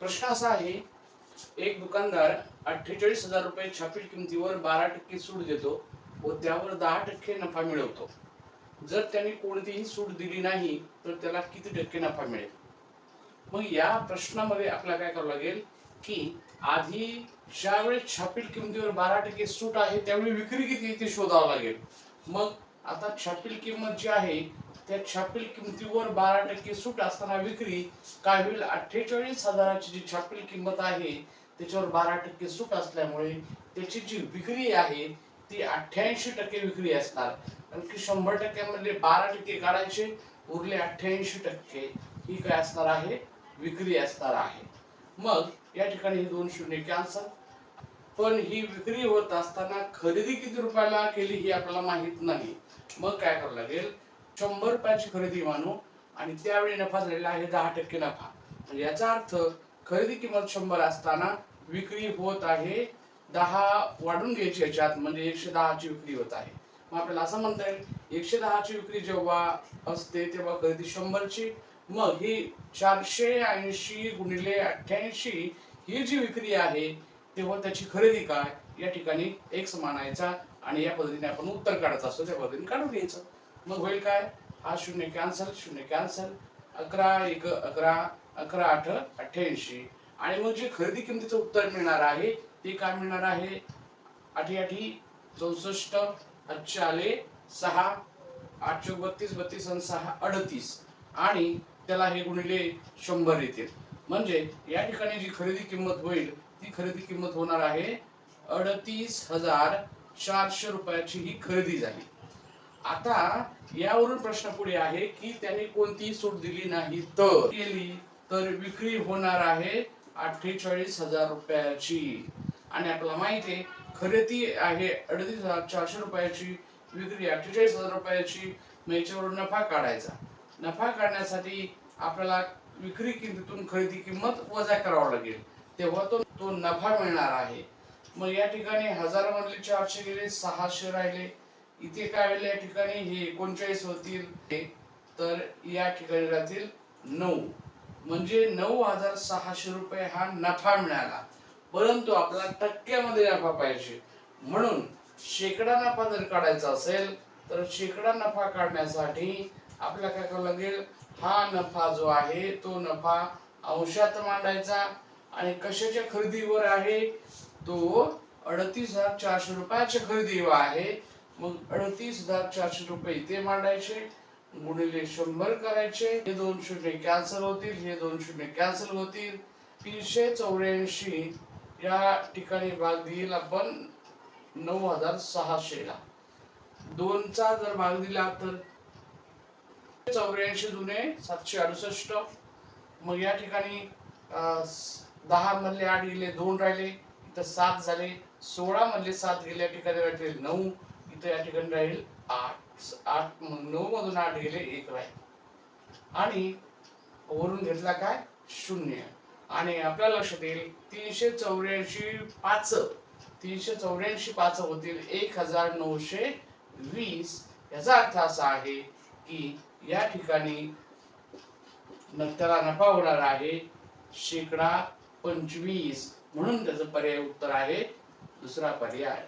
प्रश्न असा आहे एक दुकानदार अठ्ठेचाळीस हजार रुपये छापील किमतीवर बारा टक्के सूट देतो व त्यावर दहा टक्के नफा मिळवतो. जर त्याने कोणतीही सूट दिली नाही तर त्याला किती टक्के नफा मिळेल? मग या प्रश्नामध्ये आपल्याला काय करावं लागेल की आधी ज्यावेळेस छापील किमतीवर बारा टक्के सूट आहे त्यावेळी विक्री किती ते शोधावं लागेल. मग आता छापील किंमत जी आहे त्या छापील किमतीवर बारा टक्के सूट असताना विक्री काय होईल? अठ्ठेचाळीस हजाराची जी छापील किंमत आहे त्याच्यावर बारा टक्के सूट असल्यामुळे त्याची जी विक्री आहे ती अठ्ठ्याऐंशी टक्के विक्री असणार. कारण शंभर टक्क्यामधले बारा टक्के काढायचे उरले अठ्ठ्याऐंशी टक्के. ही काय असणार आहे? विक्री असणार आहे. मग या ठिकाणी हे दोन शून्य कॅन्सल. पण ही विक्री होत असताना खरेदी किती रुपयाला केली ही आपल्याला माहीत नाही. मग काय करावं लागेल? शंभर रुपयाची खरेदी मानू आणि त्यावेळी नफा झालेला आहे दहा टक्के नफा. म्हणजे याचा अर्थ खरेदी किंमत शंभर असताना विक्री होत आहे दहा वाढून घ्यायची याच्यात म्हणजे एकशे दहाची विक्री होत आहे. मग आपल्याला असं म्हणता येईल एकशे दहाची विक्री जेव्हा असते तेव्हा खरेदी शंभरची. मग ही चारशे ऐंशी गुणिले अठ्ठ्याऐंशी ही जी विक्री आहे तेव्हा त्याची खरेदी काय? या ठिकाणी एक समानायचा आणि या पद्धतीने आपण उत्तर काढायचं असतो त्या पद्धतीने काढून घ्यायचं. मग होईल काय? हा शून्य कॅन्सल शून्य कॅन्सल अकरा एक अकरा अकरा आठ अठ्ठ्याऐंशी. आणि मग जे खरेदी किमतीचं उत्तर मिळणार आहे ते काय मिळणार आहे? आठी आठी चौसष्ट आठशे आले सहा आठशे बत्तीस बत्तीस आणि सहा अडतीस. आणि त्याला हे गुणिले शंभर येतील. म्हणजे या ठिकाणी जी खरेदी किंमत होईल ती खरेदी किंमत होणार आहे अडतीस हजार चारशे रुपयाची ही खरेदी झाली. आता यावरून प्रश्न पुढे आहे की त्यांनी कोणतीही सूट दिली नाही तर केली तर विक्री होणार आहे अठ्ठेचाळीस हजार रुपयाची. आणि आपल्याला माहिती आहे खरेदी आहे अडतीस हजार चारशे रुपयाची विक्री अठ्ठेचाळीस हजार रुपयाची मग याच्यावरून नफा काढायचा. नफा काढण्यासाठी आपल्याला विक्री किमतीतून खरेदी किंमत वजा करावं लागेल. तेव्हा तो तो नफा मिळणार आहे. मग या ठिकाणी हजार मधले चारशे गेले सहाशे राहिले. इथे काय होईल या ठिकाणी हे एकोणचाळीस होतील. तर या ठिकाणी राहतील नऊ. म्हणजे नऊ हजार सहाशे रुपये हा नफा मिळाला. परंतु आपला टक्क्यामध्ये नफा पाहिजे. म्हणून शेकडा नफा जर काढायचा असेल तर शेकडा नफा काढण्यासाठी आपल्याला काय करावं लागेल? हा नफा जो आहे तो नफा अंशात मांडायचा. आणि कशाच्या खरेदीवर आहे? तो अडतीस हजार चारशे रुपयाच्या खरेदीवर आहे. मग अडतीस हजार चारशे रुपये इथे मांडायचे गुणिले शंभर करायचे हे दोन शून्य कॅन्सल होतील हे दोन शून्य कॅन्सल होतील. तीनशे चौऱ्याऐंशी या ठिकाणी भाग देईल आपण नऊ हजार सहाशेला दोनचा जर भाग दिला तर चौऱ्याऐंशी जुने सातशे अडुसष्ट. मग या ठिकाणी दहा मधले आठ गेले दोन राहिले इथं सात झाले सोळा मधले सात गेल्या ठिकाणी राहिले नऊ. इथं या ठिकाणी राहील आठ आठ नऊ मधून आठ गेले एक राहील. आणि वरून घेतला काय? शून्य. आणि आपल्या लक्षात येईल तीनशे चौऱ्याऐंशी पाच तीनशे चौऱ्याऐंशी पाच होतील एक हजार नऊशे वीस. याचा अर्थ असा आहे की या ठिकाणी त्याला नफा होणार आहे शेकडा पंचवीस. म्हणून त्याचं पर्याय उत्तर आहे दुसरा पर्याय.